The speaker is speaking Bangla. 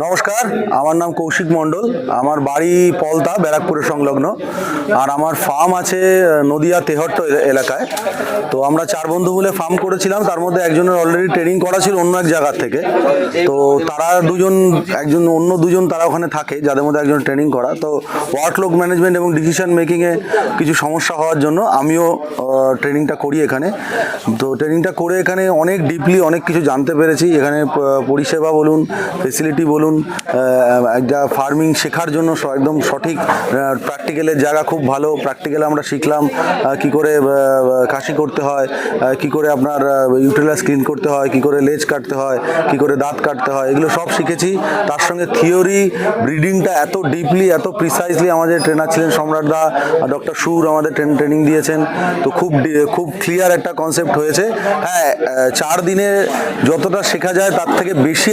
নমস্কার, আমার নাম কৌশিক মণ্ডল। আমার বাড়ি পলতা ব্যারাকপুরের সংলগ্ন। আর আমার ফার্ম আছে নদিয়া তেহট্ট এলাকায়। তো আমরা চার বন্ধু মিলে ফার্ম করেছিলাম। তার মধ্যে একজনের অলরেডি ট্রেনিং করা ছিল অন্য এক জায়গার থেকে। তো তারা দুজন, একজন, অন্য দুজন তারা ওখানে থাকে, যাদের মধ্যে একজন ট্রেনিং করা। তো ওয়ার্কলোড ম্যানেজমেন্ট এবং ডিসিশন মেকিংয়ে কিছু সমস্যা হওয়ার জন্য আমিও ট্রেনিংটা করি এখানে। তো ট্রেনিংটা করে এখানে অনেক ডিপলি অনেক কিছু জানতে পেরেছি। এখানে প- পরিষেবা বলুন ফেসিলিটি বলুন একটা ফার্মিং শেখার জন্য একদম সঠিক প্র্যাকটিক্যালের জায়গা খুব ভালো। প্র্যাকটিক্যালে আমরা শিখলাম কি করে কাশি করতে হয় কি করে আপনার ইউটিলাস ক্লিন করতে হয়, কি করে লেজ কাটতে হয়, কি করে দাঁত কাটতে হয়, এগুলো সব শিখেছি। তার সঙ্গে থিওরি ব্রিডিংটা এত ডিপলি এত প্রিসাইজলি আমাদের ট্রেনার ছিলেন সম্রাট দা ডক্টর সুর আমাদের ট্রেনিং দিয়েছেন। তো খুব খুব ক্লিয়ার একটা কনসেপ্ট হয়েছে। হ্যাঁ চার দিনে যতটা শেখা যায়, তার থেকে বেশি